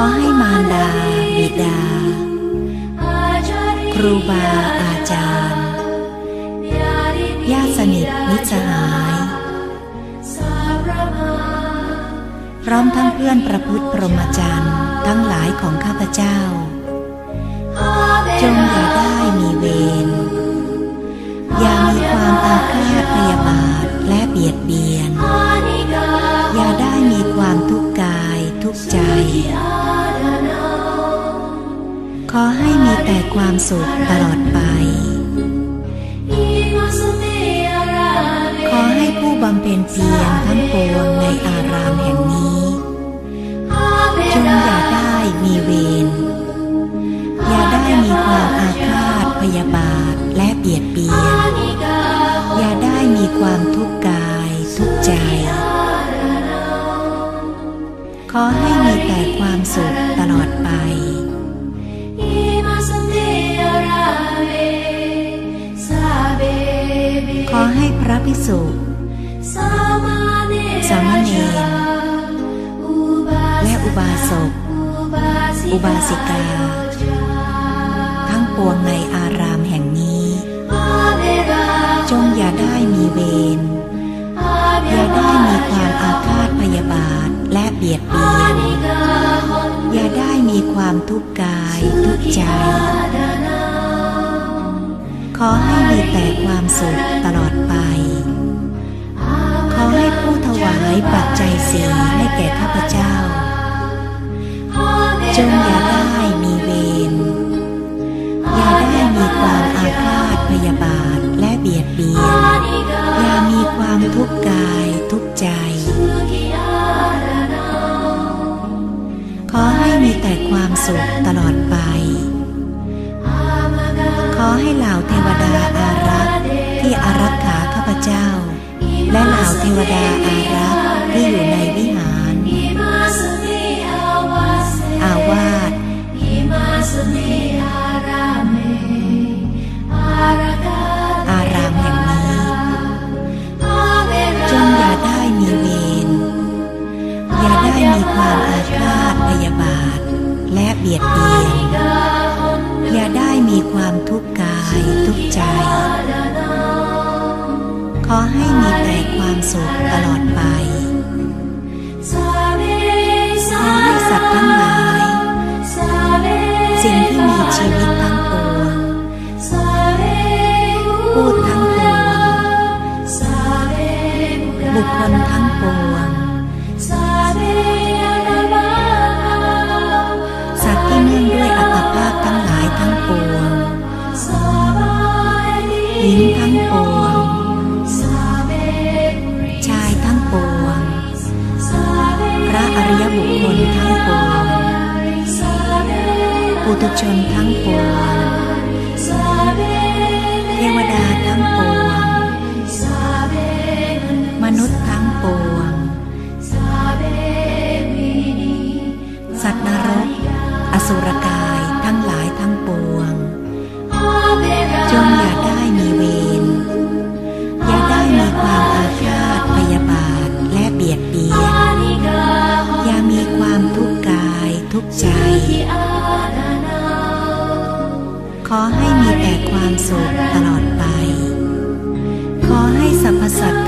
อให้มารดาบิดา ครูบาอาจารย์ญาติสนิทมิตรสหาย พร้อมทั้งเพื่อนประพฤติพรหมจรรย์ทั้งหลายของข้าพเจ้า จงอย่าได้มีเวรอย่ามีความอาฆาตพยาบาทและเบียดเบียน อย่าได้มีความทุกข์กายทุกข์ใจ อให้มีแต่ความสุขตลอดไป ขอให้ผู้บำเพ็ญเพียรทั้งปวงในอารามแห่งนี้ จงอย่าได้มีเวร อย่าได้มีความอาฆาตพยาบาทและเบียดเบียน อย่าได้มีความทุกข์กายทุกข์ใจ ขอให้มีแต่ความสุข ระภิกษุ สามเณรและอุบาสก อุบาสิกา ทั้งปวงในอารามแห่งนี้ จงอย่าได้มีเวร อย่าได้มีความอาฆาตพยาบาทและเบียดเบียน อย่าได้มีความทุกข์กายทุกข์ใจขอให้มีแต่ความสุขตลอดายปัจจัยสีให้แก่ข้าพเจ้า จงอย่าได้มีเวร อย่าได้มีความอาฆาตพยาบาทและเบียดเบียน อย่ามีความทุกข์กายทุกข์ใจ ขอให้มีแต่ความสุขตลอดไป ขอให้เหล่าเทวดาอารักษ และเหล่าเทวดาอารักษ์ที่อยู่ในวิหาร อาวาสอารามแห่งนี้จงอย่าได้มีเวรอย่าได้มีความอาฆาตพยาบาท และเบียดเบียน อย่าได้มีความทุกข์กายทุกข์ใจ ความสุขตลอดไปขอให้สัตว์ทั้งหลาย สิ่งที่มีชีวิตทั้งปวงพูดทั้งปวงบุคคลทั้งปวงสัตว์ที่เนื่องด้วยอัตภาพทั้งหลายทั้งปวงหญิงทั้งปวง ยบุคคลทั้งปวงปุถุชนทั้งปวงเทวดาทั้งปวง มนุษย์ทั้งปวง สัตว์นรก อสุรกาย ขอให้มีแต่ความสุขตลอดไป ขอให้สรรพสัตว์